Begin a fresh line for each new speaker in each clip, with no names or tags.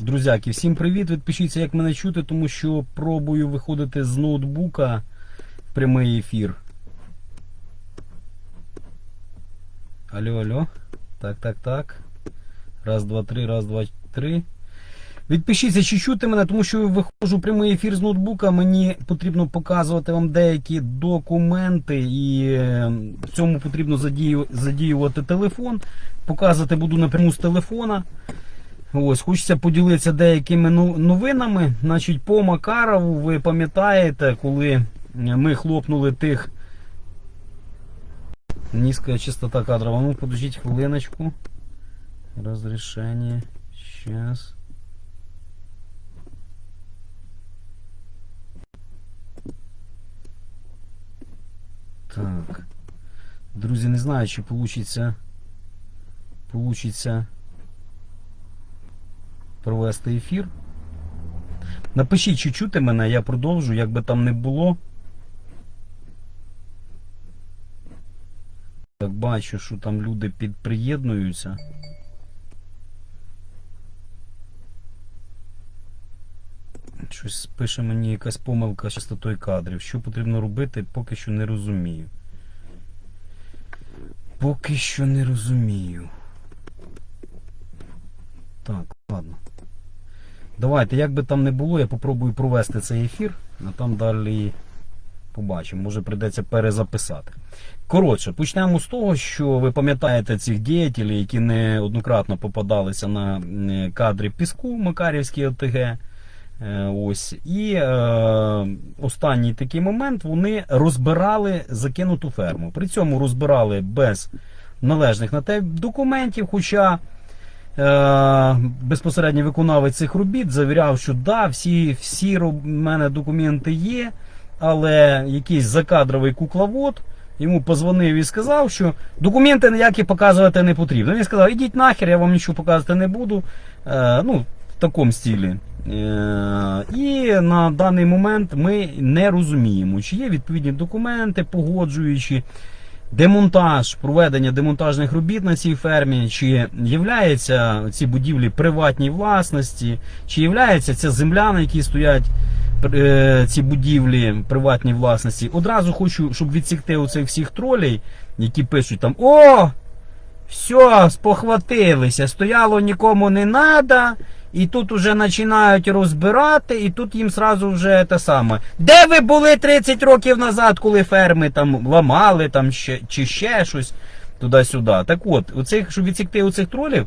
Друзяки, всім привіт! Відпишіться, як мене чути, тому що пробую виходити з ноутбука в прямий ефір. Алло, алло. Так, так, так. Раз, два, три, раз, два, три. Відпишіться, чи чути мене, тому що виходжу в прямий ефір з ноутбука. Мені потрібно показувати вам деякі документи, і е, в цьому потрібно задіювати телефон. Показувати буду напряму з телефона. Ось, хочеться поділитися деякими ну- новинами. Значить, по Макарову, ви пам'ятаєте, коли ми хлопнули тих. Низкая частота кадрова. Ну, подождіть хвилиночку. Разрешение. Сейчас. Так. Друзі, не знаю, чи получиться. Получиться провести ефір. Напишіть, чи чути мене, я продовжу, як би там не було. Так бачу, що там люди підприєднуються. Щось пише мені якась помилка з частотою кадрів. Що потрібно робити, поки що не розумію. Поки що не розумію. Так, ладно. Давайте, як би там не було, я попробую провести цей ефір, а там далі побачимо. Може прийдеться перезаписати. Коротше, почнемо з того, що ви пам'ятаєте цих діятелів, які неоднократно попадалися на кадрі піску Макарівській ОТГ. Е, Ось. І е, останній такий момент вони розбирали закинуту ферму. При цьому розбирали без належних на те документів, хоча безпосередньо виконавець цих робіт завіряв, що да, всі, всі роб- мене документи є, але якийсь закадровий кукловод йому позвонив і сказав, що документи ніякі показувати не потрібно. Він сказав, ідіть нахер, я вам нічого показувати не буду. Е, ну, в такому стилі. Е, і на даний момент ми не розуміємо, чи є відповідні документи, погоджуючи демонтаж, проведення демонтажних робіт на цій фермі, чи являються ці будівлі приватній власності, чи являється ця земля, на якій стоять е, ці будівлі приватній власності. Одразу хочу, щоб відсікти оцих всіх тролей, які пишуть там: О! Все, спохватилися, стояло нікому не надо, і тут уже починають розбирати, і тут їм сразу вже те саме. Де ви були 30 років назад, коли ферми там ламали там ще, чи ще щось туди-сюди? Так от, оцих, щоб відсікти оцих тролів,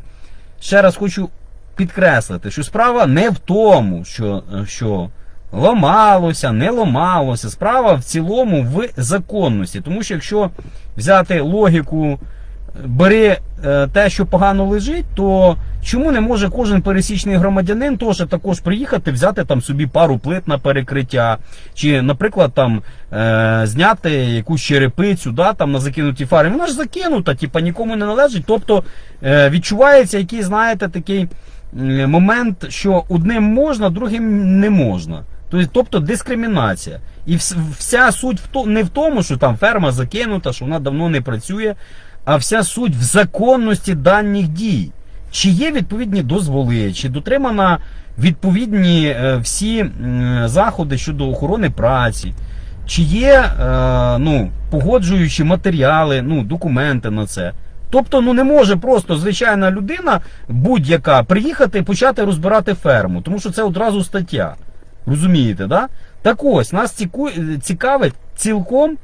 ще раз хочу підкреслити, що справа не в тому, що, що ламалося, не ламалося. Справа в цілому в законності. Тому що якщо взяти логіку бери е, те, що погано лежить, то чому не може кожен пересічний громадянин теж також приїхати, взяти там собі пару плит на перекриття, чи, наприклад, там е, зняти якусь черепицю, да, там на закинутій фарі. Вона ж закинута, типа нікому не належить. Тобто е, відчувається який, знаєте, такий момент, що одним можна, другим не можна. Тобто, дискримінація. І вся суть не в тому, що там ферма закинута, що вона давно не працює, а вся суть в законності даних дій. Чи є відповідні дозволи, чи дотримана відповідні е, всі заходи щодо охорони праці, чи є е, ну, погоджуючі матеріали, ну, документи на це. Тобто, ну не може просто звичайна людина будь-яка приїхати і почати розбирати ферму, тому що це одразу стаття. Розумієте, да? Так ось, нас цікавить цілком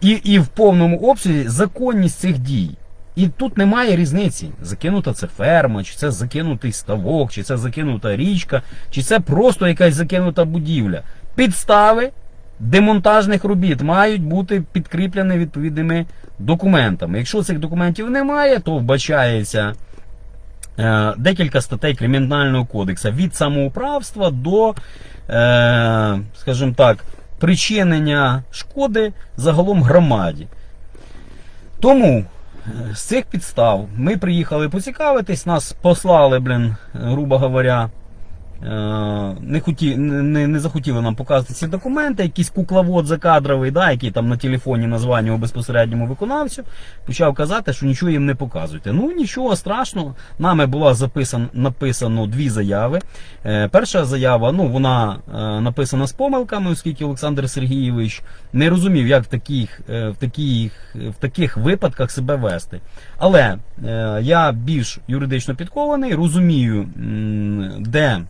і, і в повному обсязі законність цих дій. І тут немає різниці. Закинута це ферма, чи це закинутий ставок, чи це закинута річка, чи це просто якась закинута будівля. Підстави демонтажних робіт мають бути підкріплені відповідними документами. Якщо цих документів немає, то вбачається е, декілька статей Кримінального кодексу від самоуправства до, е, скажімо так, причинення шкоди загалом громаді. Тому з цих підстав ми приїхали поцікавитись, нас послали, блін, грубо говоря, не, хоті, не, не захотіли нам показувати ці документи, якийсь кукловод закадровий, да, який там на телефоні назвав його безпосередньому виконавцю, почав казати, що нічого їм не показуйте. Ну нічого страшного. Нами була записан, написано дві заяви. Е, перша заява, ну вона е, написана з помилками, оскільки Олександр Сергійович не розумів, як в таких, е, в таких, в таких випадках себе вести. Але е, я більш юридично підкований, розумію, де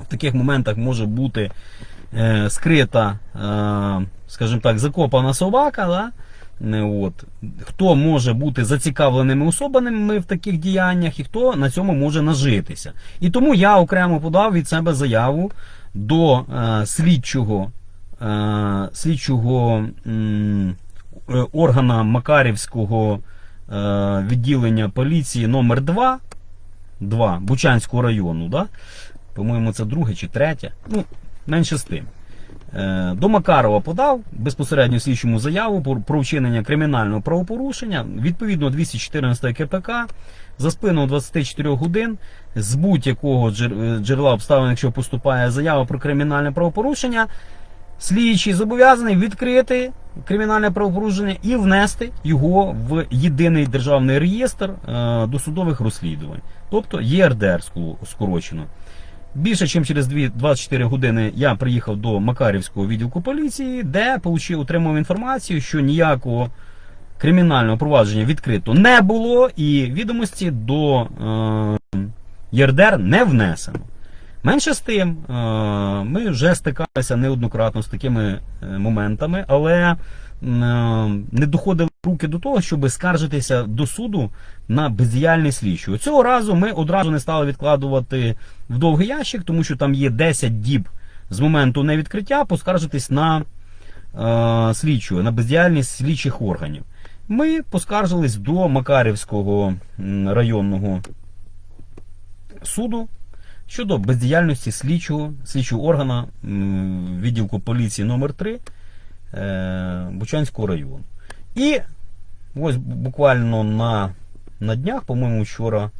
в таких моментах може бути е, скрита, е, скажімо так, закопана собака. Да? От. Хто може бути зацікавленими особами в таких діяннях і хто на цьому може нажитися. І тому я окремо подав від себе заяву до е, слідчого, е, слідчого е, органа Макарівського е, відділення поліції номер 2 2 Бучанського району. Да? По-моєму, це друге чи третє. Ну, менше з тим. Е, До Макарова подав безпосередньо слідчому заяву про- вчинення кримінального правопорушення відповідно 214 КПК за спину 24 годин з будь-якого е, джерела обставин, якщо поступає заява про кримінальне правопорушення, слідчий зобов'язаний відкрити кримінальне правопорушення і внести його в єдиний державний реєстр е, досудових розслідувань, тобто ЄРДР скорочено. Більше ніж через дві- 24 години я приїхав до Макарівського відділку поліції, де получив, отримав інформацію, що ніякого кримінального провадження відкрито не було, і відомості до е, ЄРДР не внесено. Менше з тим, е, ми вже стикалися неоднократно з такими е, моментами, але не доходили руки до того, щоб скаржитися до суду на бездіяльність слідчого. Цього разу ми одразу не стали відкладувати в довгий ящик, тому що там є 10 діб з моменту невідкриття поскаржитись на е, слідчого, на бездіяльність слідчих органів. Ми поскаржились до Макарівського районного суду щодо бездіяльності слідчого, слідчого органа відділку поліції номер 3 е, Бучанського району. І ось буквально на, на днях, по-моєму, вчора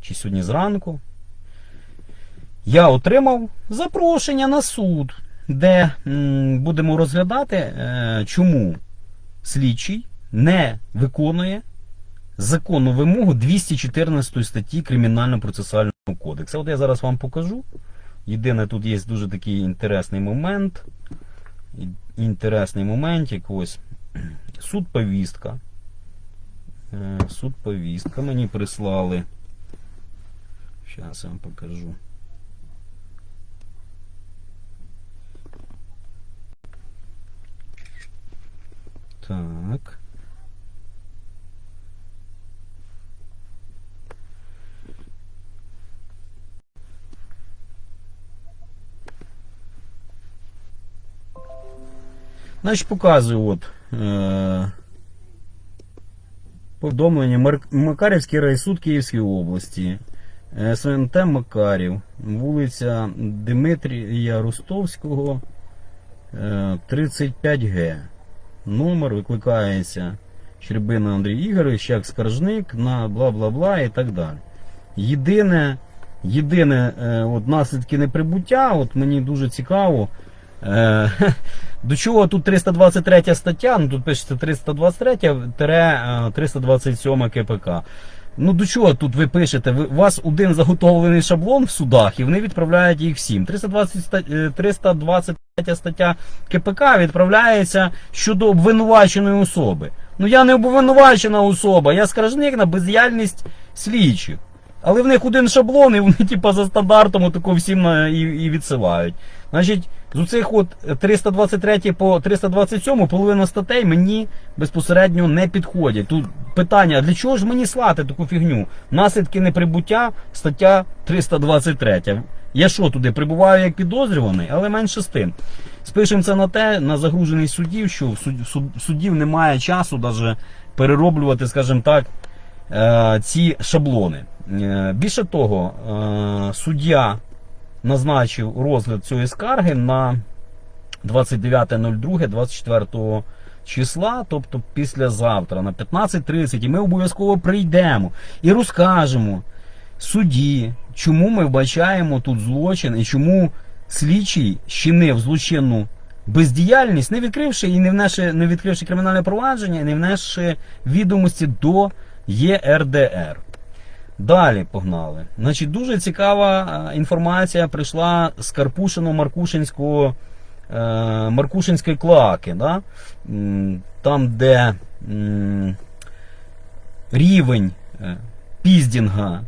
чи сьогодні зранку, я отримав запрошення на суд, де м, будемо розглядати, е, чому слідчий не виконує законну вимогу 214 статті Кримінально-процесуального кодексу. От я зараз вам покажу. Єдине, тут є дуже такий інтересний момент. Інтересний моментик. Ось суд повістка. Е, Суд повістка. Мені прислали. Зараз я вам покажу. Так. Значить, показую от. Е- повідомлення Макарівський райсуд Київської області. Е, СНТ Макарів. Вулиця Дмитрія Ростовського. е, 35Г. Номер викликається Щербина Андрій Ігорович, як скаржник на бла-бла-бла і так далі. Єдине, єдине е, от наслідки неприбуття, от мені дуже цікаво. Е, до чого тут 323 стаття, ну тут пишеться 323-327 КПК. Ну до чого тут ви пишете? Ви, у вас один заготовлений шаблон в судах, і вони відправляють їх всім. 320, е, 323 стаття КПК відправляється щодо обвинуваченої особи. Ну я не обвинувачена особа, я скаржник на бездіяльність слідчих. Але в них один шаблон, і вони, типа, за стандартом тако всім на, і, і відсилають. Значить, з оцих от 323 по 327 половина статей мені безпосередньо не підходять. Тут питання, для чого ж мені слати таку фігню? Наслідки неприбуття, стаття 323. Я що туди прибуваю як підозрюваний, але менше з тим. Спишемо це на те, на загруженість суддів, що в суд- суд- суддів немає часу даже перероблювати, скажімо так, е, ці шаблони. Е, Більше того, е, суддя назначив розгляд цієї скарги на 29.02.24 числа, тобто післязавтра, на 15.30, і ми обов'язково прийдемо і розкажемо, суді, чому ми вбачаємо тут злочин і чому слідчий щинив злочинну бездіяльність, не відкривши і не внесши, не відкривши кримінальне провадження, і не внесши відомості до ЄРДР. Далі погнали. Значить, дуже цікава е, інформація прийшла з Карпушино-Маркушинського е, Маркушинської клаки, да? Там, де рівень е, піздінга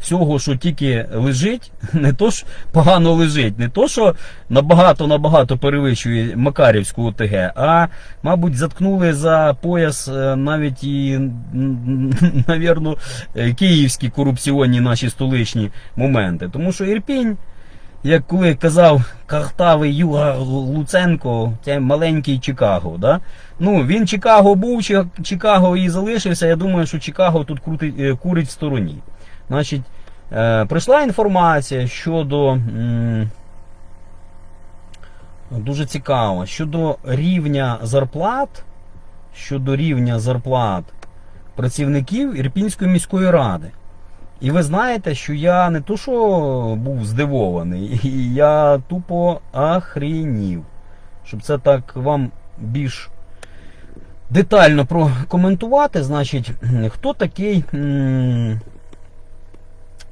всього, що тільки лежить, не то ж погано лежить, не то, що набагато-набагато перевищує Макарівську ОТГ, а, мабуть, заткнули за пояс е, навіть і, навірно, е, київські корупціонні наші столичні моменти. Тому що Ірпінь, як коли казав картавий Юга Луценко, це маленький Чикаго. Да? Ну, він Чикаго був, Чикаго і залишився. Я думаю, що Чикаго тут крутить, е, курить в стороні. Значить, е, прийшла інформація щодо. м, Дуже цікаво. Щодо рівня зарплат, щодо рівня зарплат працівників Ірпінської міської ради. І ви знаєте, що я не то, що був здивований, я тупо охренів. Щоб це так вам більш детально прокоментувати, значить, хто такий. м,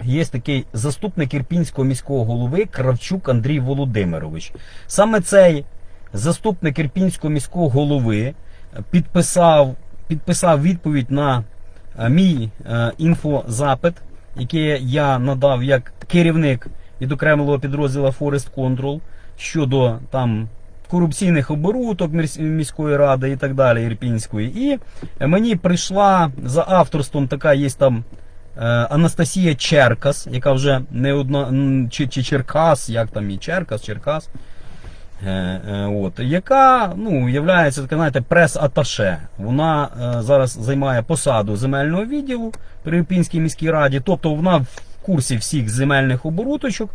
Є такий заступник Ірпінського міського голови Кравчук Андрій Володимирович. Саме цей заступник Ірпінського міського голови підписав, підписав відповідь на е, мій е, інфозапит, який я надав як керівник відокремленого підрозділу Forest Control щодо там корупційних оборудок міської ради і так далі, Ірпінської. І мені прийшла за авторством така є там. Е, Анастасія Черкас, яка вже не одна чи, чи Черкас, як там і Черкас, Черкас. Е, е, от, яка ну, є така, знаєте, прес-аташе. Вона е, зараз займає посаду земельного відділу при Ірпінській міській раді, тобто вона в курсі всіх земельних оборудочок.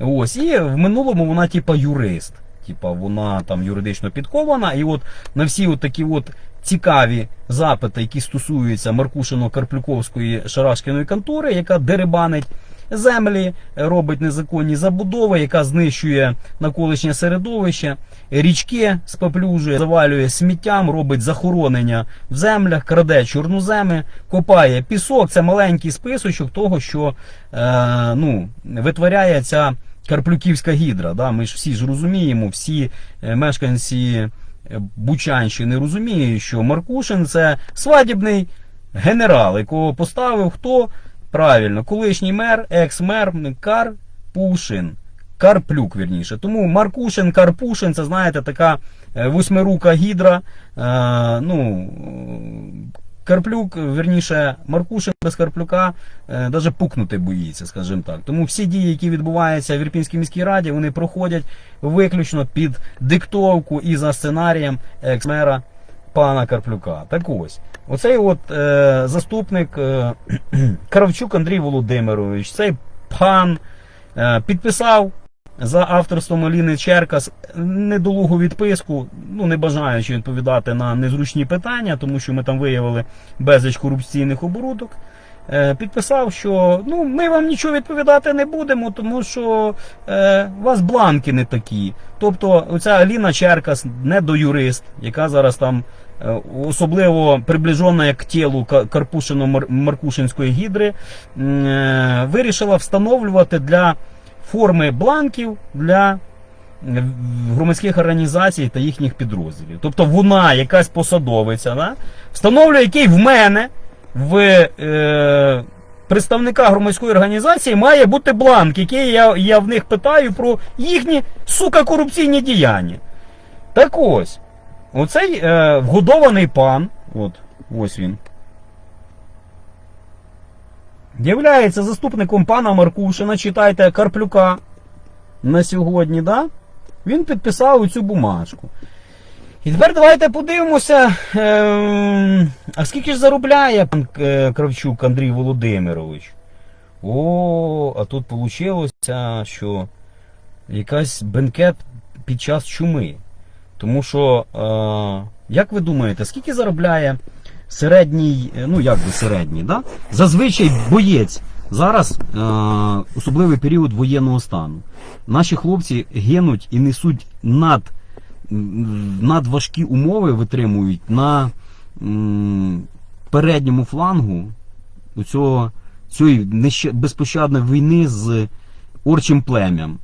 Ось, і в минулому вона, типа, юрист. Типа, вона там юридично підкована, і от на всі от такі от цікаві запити, які стосуються Маркушино-Карплюковської шарашкіної контори, яка дерибанить землі, робить незаконні забудови, яка знищує навколишнє середовище, річки споплюжує, завалює сміттям, робить захоронення в землях, краде чорноземи, копає пісок. Це маленький списочок того, що е, ну, витворяє ця Карплюківська гідра. Да? Ми ж всі ж розуміємо, всі е, мешканці Бучанщини розуміють, що Маркушин це свадібний генерал, якого поставив хто? Правильно, колишній мер, екс-мер Карпушин. Карплюк, вірніше. Тому Маркушин, Карпушин, це знаєте, така е, восьмирука гідра. Е, ну, Карплюк, вірніше, Маркушин без Карплюка е, навіть пукнути боїться, скажімо так. Тому всі дії, які відбуваються в Ірпінській міській раді, вони проходять виключно під диктовку і за сценарієм екс-мера пана Карплюка. Так ось, оцей от е, заступник е, Кравчук Андрій Володимирович, цей пан е, підписав за авторством Аліни Черкас недолугу відписку, ну не бажаючи відповідати на незручні питання, тому що ми там виявили безліч корупційних оборудок. Е, Підписав, що ну ми вам нічого відповідати не будемо, тому що е, у вас бланки не такі. Тобто, оця Аліна Черкас, недоюрист, яка зараз там е, особливо приближена як тілу Карпушино-Маркушинської гідри, е, вирішила встановлювати для форми бланків для е, громадських організацій та їхніх підрозділів. Тобто вона, якась посадовиця, да, встановлює, який в мене, в е, представника громадської організації має бути бланк, який я, я в них питаю про їхні сука корупційні діяння. Так ось, оцей е, вгодований пан, от, ось він. Являється заступником пана Маркушина, читайте Карплюка на сьогодні, да? Він підписав цю бумажку. І тепер давайте подивимося, е, а скільки ж заробляє пан е, Кравчук Андрій Володимирович? О, а тут вийшло, що якась бенкет під час чуми. Тому що, е, як ви думаєте, скільки заробляє середній, е, ну як би середній, да? зазвичай боєць Зараз е, особливий період воєнного стану. Наші хлопці гинуть і несуть над, надважкі умови, витримують на м, передньому флангу цього, цієї неща- безпощадної війни з орчим плем'ям.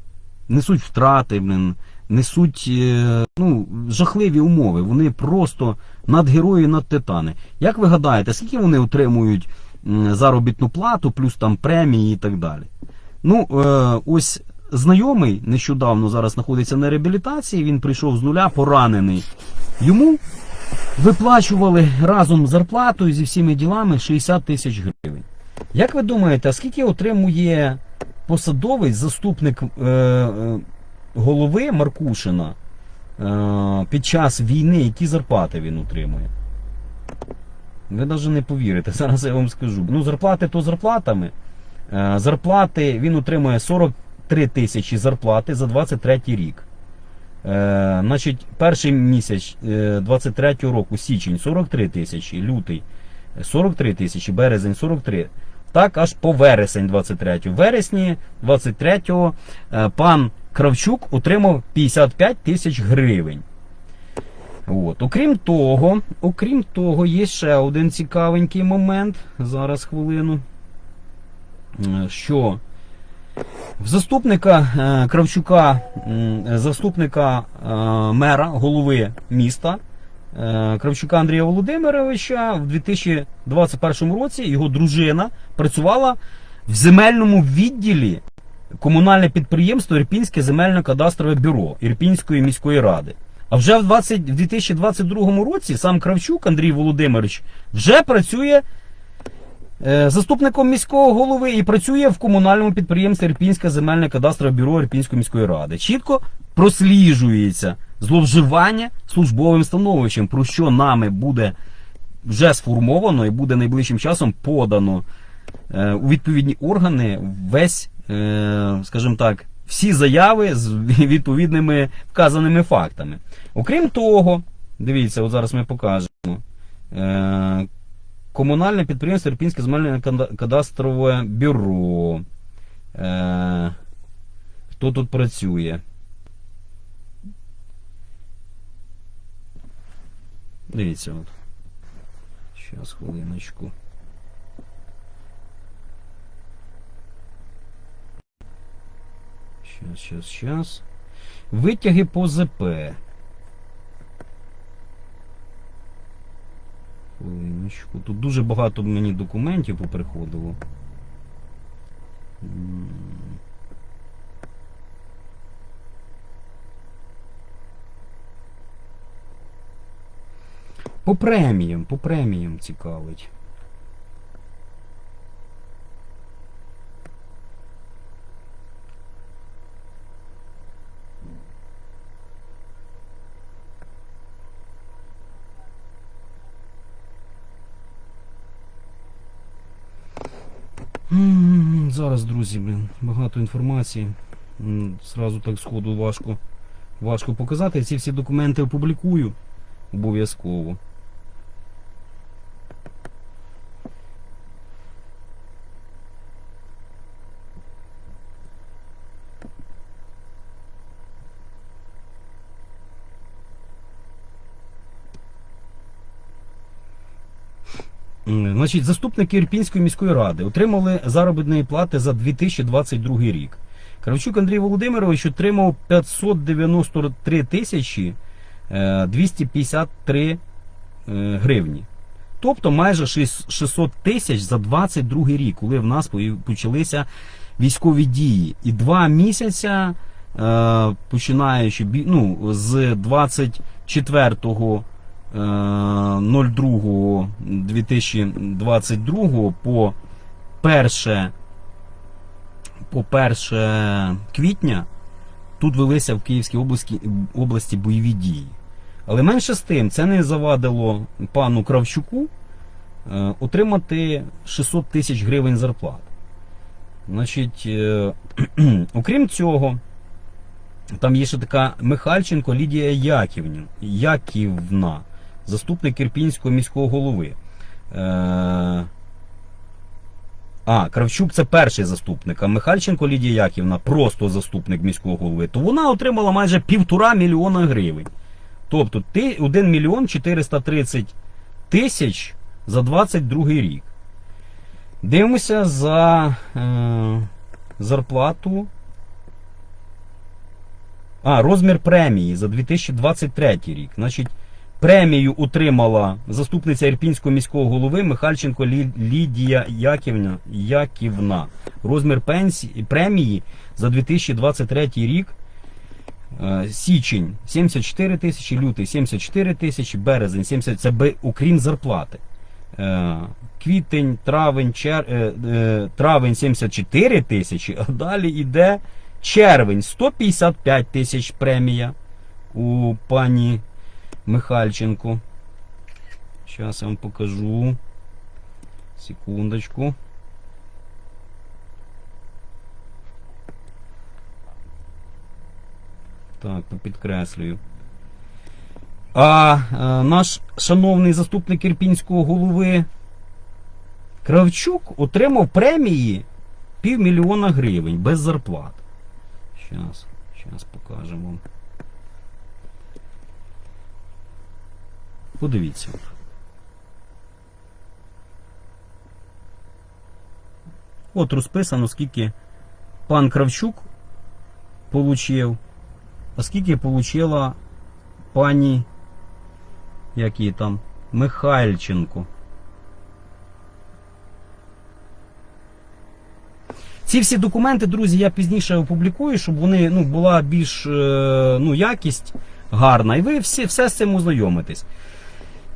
Несуть втрати, блин, несуть е, ну, жахливі умови. Вони просто надгерої, надтитани. Як ви гадаєте, скільки вони отримують заробітну плату, плюс там премії і так далі? Ну, е, ось знайомий нещодавно зараз знаходиться на реабілітації, він прийшов з нуля, поранений. Йому виплачували разом з зарплатою зі всіми ділами 60 тисяч гривень. Як ви думаєте, скільки отримує посадовець, заступник е, е, голови Маркушина під час війни, які зарплати він отримує? Ви навіть не повірите, зараз я вам скажу. Ну, зарплати то зарплатами. Е, зарплати він отримує 43 тисячі зарплати за 23 рік. Е, значить, перший місяць е, 23 року, січень 43 тисячі, лютий 43 тисячі, березень 43. Так, аж по вересень 23. В вересні 23 е, пан Кравчук отримав 55 тисяч гривень. От. Окрім того, окрім того, є ще один цікавенький момент. Зараз хвилину. Е, Що в заступника е, Кравчука, заступника е, мера, голови міста Кравчука Андрія Володимировича в 2021 році його дружина працювала в земельному відділі комунальне підприємство Ірпінське земельно-кадастрове бюро Ірпінської міської ради. А вже в 20, в 2022 році сам Кравчук Андрій Володимирович вже працює е, заступником міського голови і працює в комунальному підприємстві Ірпінське земельне кадастрове бюро Ірпінської міської ради. Чітко просліджується зловживання службовим становищем, про що нами буде вже сформовано і буде найближчим часом подано е, у відповідні органи весь, скажімо так, всі заяви з відповідними вказаними фактами. Окрім того, дивіться, от зараз ми покажемо. Е, комунальне підприємство Ірпінське земельне кадастрове бюро. Е, хто тут працює? Дивіться, от. Зараз, хвилиночку. Щас, щас, щас. Витяги по ЗП. Хвилиночку. Тут дуже багато мені документів поприходило. По преміям, по преміям цікавить. М, Друзі, блін, багато інформації. Сразу так сходу важко, важко показати. Ці всі документи опублікую обов'язково. Значить, заступники Ірпінської міської ради отримали заробітної плати за 2022 рік. Кравчук Андрій Володимирович отримав 593 тисячі е, 253 е, гривні. Тобто майже 600 тисяч за 22 рік, коли в нас почалися військові дії. І два місяця, е, починаючи ну, з 24 е, 02.2022 по 1, по 1 квітня тут велися в Київській області, області бойові дії. Але менше з тим, це не завадило пану Кравчуку е, отримати 600 тисяч гривень зарплат. Значить, е, окрім цього, там є ще така Михальченко Лідія Яківна, Яківна заступник Ірпінського міського голови. Е, а Кравчук це перший заступник, а Михальченко Лідія Яківна просто заступник міського голови, то вона отримала майже півтора мільйона гривень. Тобто ти 1 мільйон 430 тисяч за 22 рік. Дивимося за е, зарплату. А, розмір премії за 2023 рік. Значить, премію отримала заступниця Ірпінського міського голови Михальченко Лідія Яківна. Яківна. Розмір пенсії, премії за 2023 рік. Е, Січень 74 тисячі, лютий 74 тисячі, березень 70, це би, окрім зарплати. Е, Квітень, травень, чер, е, травень 74 тисячі, а далі йде червень 155 тисяч премія у пані Михальченко. Зараз я вам покажу. Секундочку. Так, підкреслюю. А е, наш шановний заступник Ірпінського голови Кравчук отримав премії півмільйона гривень без зарплат. Щас, щас покажемо Подивіться. От розписано, скільки пан Кравчук получив, а скільки получила пані, як її там, Михайльченко. Ці всі документи, друзі, я пізніше опублікую, щоб вони ну, була більш е, ну, якість гарна. І ви всі, все з цим ознайомитесь.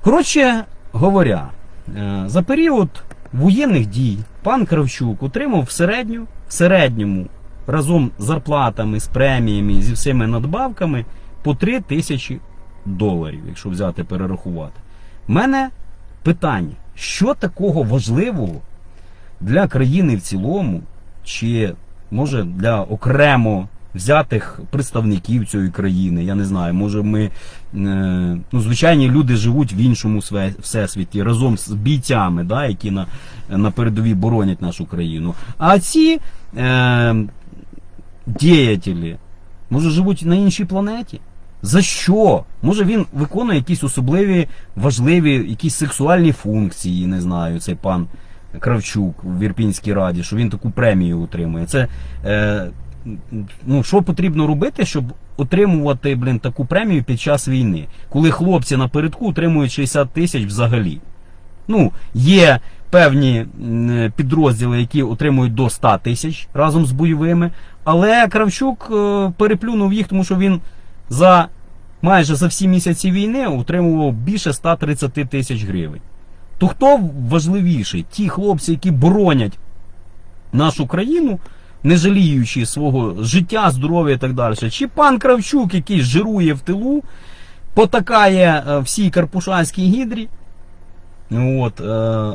Коротше говоря, е, за період воєнних дій пан Кравчук отримав в середню, в середньому разом з зарплатами, з преміями, зі всіми надбавками по 3 тисячі доларів, якщо взяти перерахувати. У мене питання, що такого важливого для країни в цілому, чи може для окремо взятих представників цієї країни, я не знаю, може ми, е, ну, звичайні люди живуть в іншому всесвіті разом з бійцями, да, які на, на передовій боронять нашу країну. А ці е, діятелі, може, живуть на іншій планеті? За що? Може він виконує якісь особливі, важливі, якісь сексуальні функції, не знаю, цей пан Кравчук в Ірпінській раді, що він таку премію отримує. Це е, ну, що потрібно робити, щоб отримувати блін, таку премію під час війни, коли хлопці напередку отримують 60 тисяч взагалі. Ну, є певні підрозділи, які отримують до 100 тисяч разом з бойовими. Але Кравчук е, переплюнув їх, тому що він за майже за всі місяці війни отримував більше 130 тисяч гривень. То хто важливіший? Ті хлопці, які боронять нашу країну, не жаліючи свого життя, здоров'я і так далі. Чи пан Кравчук, який жирує в тилу, потакає е, всій Карпушанській гідрі, от, е,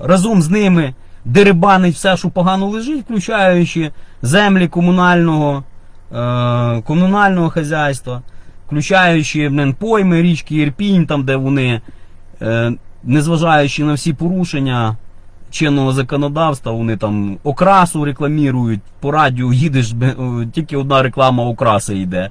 разом з ними дерибанить все, що погано лежить, включаючи землі комунального, е, комунального хазяйства, включаючи блин, пойми, річки Ірпінь, там, де вони, незважаючи на всі порушення чинного законодавства, вони там окрасу рекламірують, по радіо їдеш, тільки одна реклама окраси йде.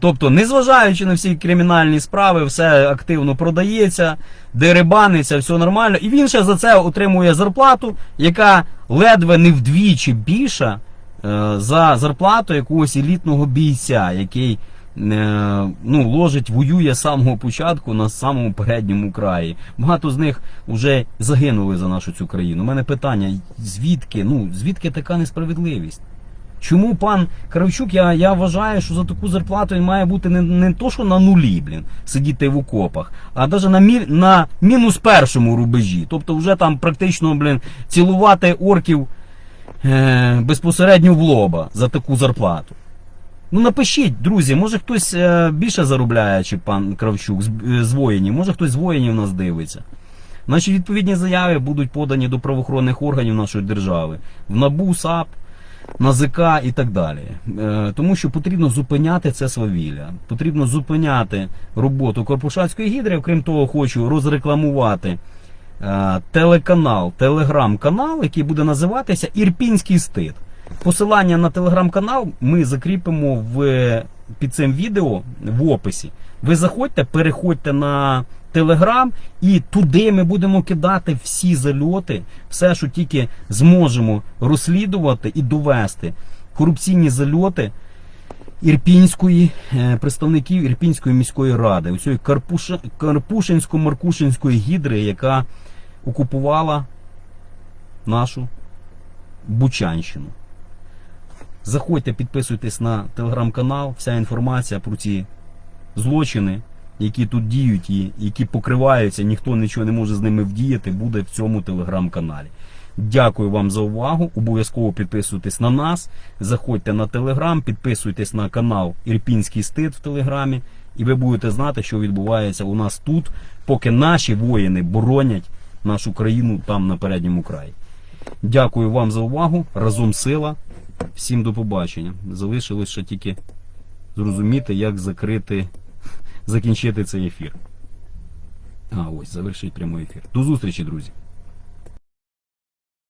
Тобто, незважаючи на всі кримінальні справи, все активно продається, дерибаниться, все нормально. І він ще за це отримує зарплату, яка ледве не вдвічі більша е, за зарплату якогось елітного бійця, який е, ну, ложить, воює з самого початку на самому передньому краї. Багато з них вже загинули за нашу цю країну. У мене питання: звідки? Ну, звідки така несправедливість? Чому пан Кравчук, я, я вважаю, що за таку зарплату він має бути не, не то, що на нулі, блін, сидіти в окопах, а навіть на, мі, на мінус першому рубежі. Тобто вже там практично, блін, цілувати орків е, безпосередньо в лоба за таку зарплату. Ну напишіть, друзі, може хтось е, більше заробляє, чи пан Кравчук з, е, з воїнів, може хтось з воїнів нас дивиться. Наші відповідні заяви будуть подані до правоохоронних органів нашої держави, в НАБУ, САП, НАЗК і так далі. Е, Тому що потрібно зупиняти це свавілля. Потрібно зупиняти роботу Корпушацької гідри. Окрім того, хочу розрекламувати телеканал, телеграм-канал, який буде називатися Ірпінський стид. Посилання на телеграм-канал ми закріпимо в, під цим відео в описі. Ви заходьте, переходьте на телеграм, і туди ми будемо кидати всі зальоти, все, що тільки зможемо розслідувати і довести корупційні зальоти Ірпінської е, представників Ірпінської міської ради, оцієї Карпушинсько-Маркушинської гідри, яка окупувала нашу Бучанщину. Заходьте, підписуйтесь на телеграм-канал. Вся інформація про ці злочини, які тут діють і які покриваються, ніхто нічого не може з ними вдіяти, буде в цьому телеграм-каналі. Дякую вам за увагу. Обов'язково підписуйтесь на нас. Заходьте на телеграм, підписуйтесь на канал Ірпінський стид в телеграмі, і ви будете знати, що відбувається у нас тут, поки наші воїни боронять нашу країну там на передньому краї. Дякую вам за увагу. Разом сила. Всім до побачення. Залишилось ще тільки зрозуміти, як закрити, закінчити цей ефір. А, ось, завершить прямий ефір. До зустрічі, друзі.